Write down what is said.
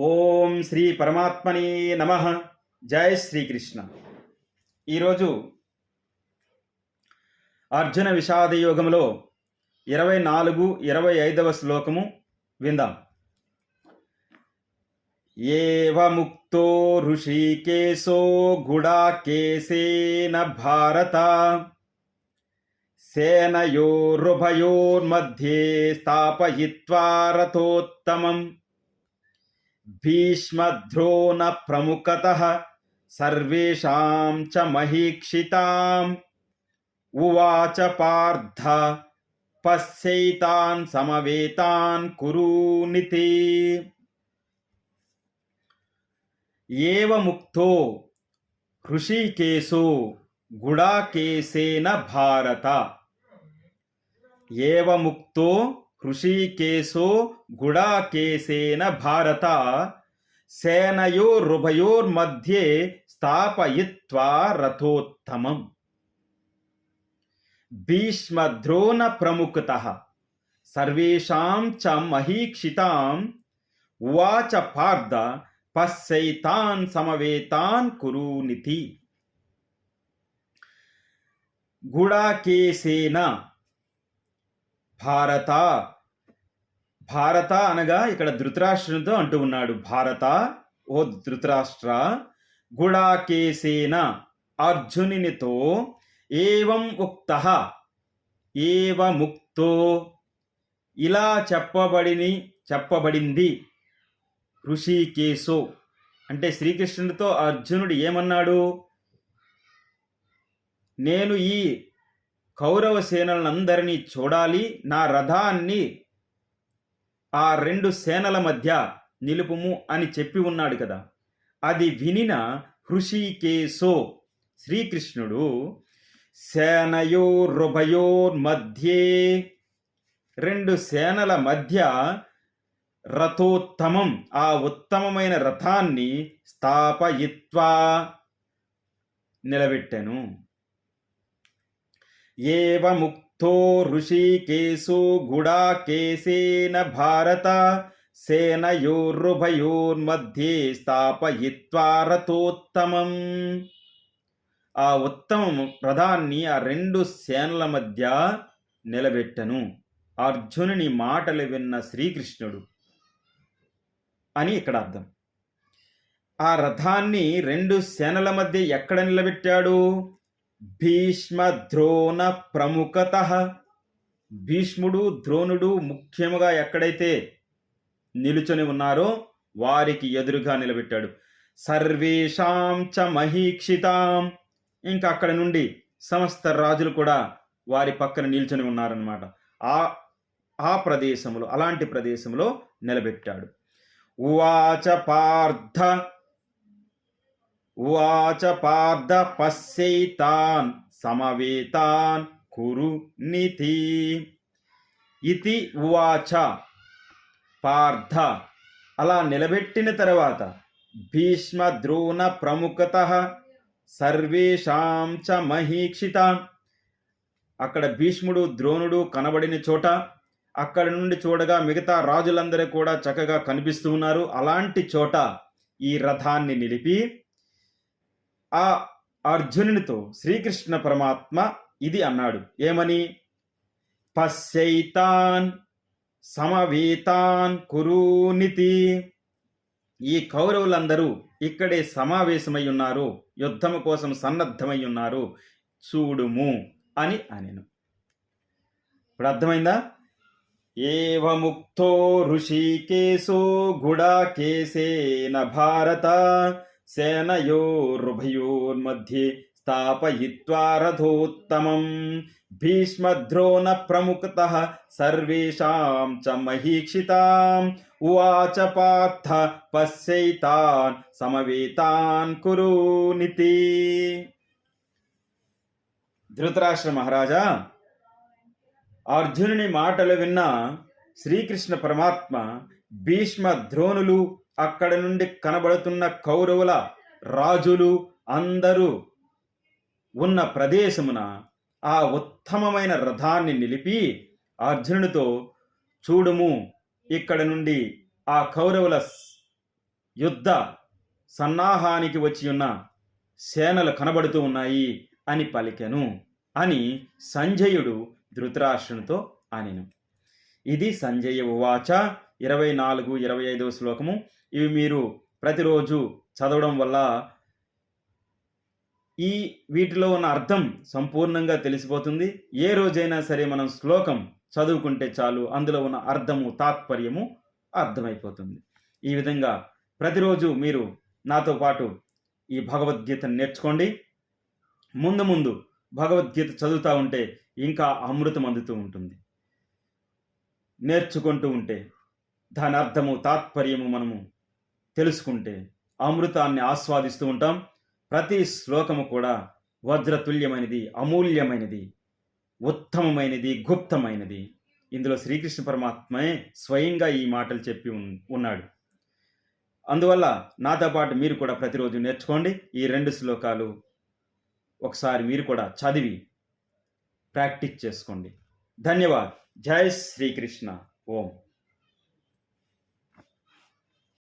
ఓం శ్రీ పరమాత్మని నమ. జయ శ్రీకృష్ణ. ఈరోజు అర్జున విషాద యోగంలో ఇరవై నాలుగు ఇరవై ఐదవ శ్లోకము విందాం. ఏవ ముక్తో ఋషికేశో గుడాకేశేన భారత సేనయోరుభయోర్మధ్యే స్థాపయిత్వా రథోత్తమం. భీష్మద్రోణ ప్రముఖతः సర్వేషాం చ మహీక్షితాం ఉవాచ పార్థ పశ్యైతాన్ సమవేతాన్ కురూనితి ఏవముక్తో హృషికేశో గుడాకేశేన భారత ఏవముక్తో ऋषिकेशो गुड़ाकेशन भारत सेनयोरुभ्ये स्थापय्वा रथोत्तम भीष्म्रोण प्रमुखतः सर्वेषां च महीक्षिताम्, उवाच पार्द, पश्यैतान् समवेतान् कुरूनिति गुडाकेशेन భారత భారత అనగా ఇక్కడ ధృతరాష్ట్రునితో అంటూ ఉన్నాడు. భారత ఓ ధృతరాష్ట్ర గుడాకేశేన అర్జునునితో ఏవం ఉక్త ఏవముక్తో ఇలా చెప్పబడిని చెప్పబడింది ఋషికేశో. అంటే శ్రీకృష్ణుడితో అర్జునుడు ఏమన్నాడు? నేను ఈ కౌరవ సేనలందరినీ చూడాలి నా రథాన్ని ఆ రెండు సేనల మధ్య నిలుపుము అని చెప్పి ఉన్నాడు కదా. అది వినిన హృషికేశో శ్రీకృష్ణుడు సేనయోరుభయోర్ మధ్యే రెండు సేనల మధ్య రథోత్తమం ఆ ఉత్తమమైన రథాన్ని స్థాపయిత్వా నిలబెట్టెను. ఏవ ముక్తో ఋషికేశో భారత సేనయోరుభయోన్మధ్యే స్థాపయిత్వారథోత్తమం ఆ ఉత్తమం ప్రధాన్ని ఆ రెండు సేనల మధ్య నిలబెట్టను. అర్జునుని మాటలు విన్న శ్రీకృష్ణుడు అని ఇక్కడ అర్థం. ఆ రథాన్ని రెండు సేనల మధ్య ఎక్కడ నిలబెట్టాడు? భీష్మ ద్రోణ ప్రముఖత. భీష్ముడు ద్రోణుడు ముఖ్యముగా ఎక్కడైతే నిలుచొని ఉన్నారో వారికి ఎదురుగా నిలబెట్టాడు. సర్వేషాం చ మహీక్షితాం. ఇంకా అక్కడ నుండి సమస్త రాజులు కూడా వారి పక్కన నిల్చొని ఉన్నారనమాట ఆ ఆ ప్రదేశంలో అలాంటి ప్రదేశంలో నిలబెట్టాడు. ఉవాచ పార్థ ఉవాచ పార్థ పశ్యైతాన్ సమవేతాన్ కురు నితి. ఇతి ఉవాచ పార్థ. అలా నిలబెట్టిన తర్వాత భీష్మ ద్రోణ ప్రముఖత సర్వేషాం చ మహీక్షిత అక్కడ భీష్ముడు ద్రోణుడు కనబడిన చోట అక్కడ నుండి చూడగా మిగతా రాజులందరూ కూడా చక్కగా కనిపిస్తూ ఉన్నారు. అలాంటి చోట ఈ రథాన్ని నిలిపి ఆ అర్జునునితో శ్రీకృష్ణ పరమాత్మ ఇది అన్నాడు. ఏమని? పశ్చైతాన్ సమవేతాన్ కురూనితి. ఈ కౌరవులందరూ ఇక్కడే సమావేశమై ఉన్నారు యుద్ధము కోసం సన్నద్ధమై ఉన్నారు చూడుము అని అనెను. ఇప్పుడు అర్థమైందా? ఏవముక్తో ఋషికేశో గుడాకేశేన భారత సేనయోరుభయోర్मध्ये स्थापयित्वा रथोत्तमम् भीष्मद्रोणप्रमुखतः सर्वेषां च महीक्षिताम् उवाच पार्थ पश्यैतान् समवेतान् कुरूनिति ధృతరాష్ట్ర మహారాజా అర్జునుని మాటలు విన్న శ్రీకృష్ణ పరమాత్మ భీష్మ ద్రోణులు అక్కడ నుండి కనబడుతున్న కౌరవుల రాజులు అందరూ ఉన్న ప్రదేశమున ఆ ఉత్తమమైన రథాన్ని నిలిపి అర్జునుడితో చూడుము ఇక్కడ నుండి ఆ కౌరవుల యుద్ధ సన్నాహానికి వచ్చి ఉన్న సేనలు కనబడుతూ ఉన్నాయి అని పలికెను అని సంజయుడు ధృతరాష్ట్రునితో అనెను. ఇది సంజయ ఉవాచ ఇరవై నాలుగు ఇరవై ఐదవ శ్లోకము. ఇవి మీరు ప్రతిరోజు చదవడం వల్ల ఈ వీటిలో ఉన్న అర్థం సంపూర్ణంగా తెలిసిపోతుంది. ఏ రోజైనా సరే మనం శ్లోకం చదువుకుంటే చాలు అందులో ఉన్న అర్థము తాత్పర్యము అర్థమైపోతుంది. ఈ విధంగా ప్రతిరోజు మీరు నాతో పాటు ఈ భగవద్గీతను నేర్చుకోండి. ముందు ముందు భగవద్గీత చదువుతూ ఉంటే ఇంకా అమృతం అందుతూ ఉంటుంది. నేర్చుకుంటూ ఉంటే దాని అర్థము తాత్పర్యము మనము తెలుసుకుంటే అమృతాన్ని ఆస్వాదిస్తూ ఉంటాం. ప్రతి శ్లోకము కూడా వజ్రతుల్యమైనది అమూల్యమైనది ఉత్తమమైనది గుప్తమైనది. ఇందులో శ్రీకృష్ణ పరమాత్మే స్వయంగా ఈ మాటలు చెప్పి ఉన్నాడు. అందువల్ల నాతో పాటు మీరు కూడా ప్రతిరోజు నేర్చుకోండి. ఈ రెండు శ్లోకాలు ఒకసారి మీరు కూడా చదివి ప్రాక్టీస్ చేసుకోండి. ధన్యవాద్. జై శ్రీకృష్ణ. ఓం.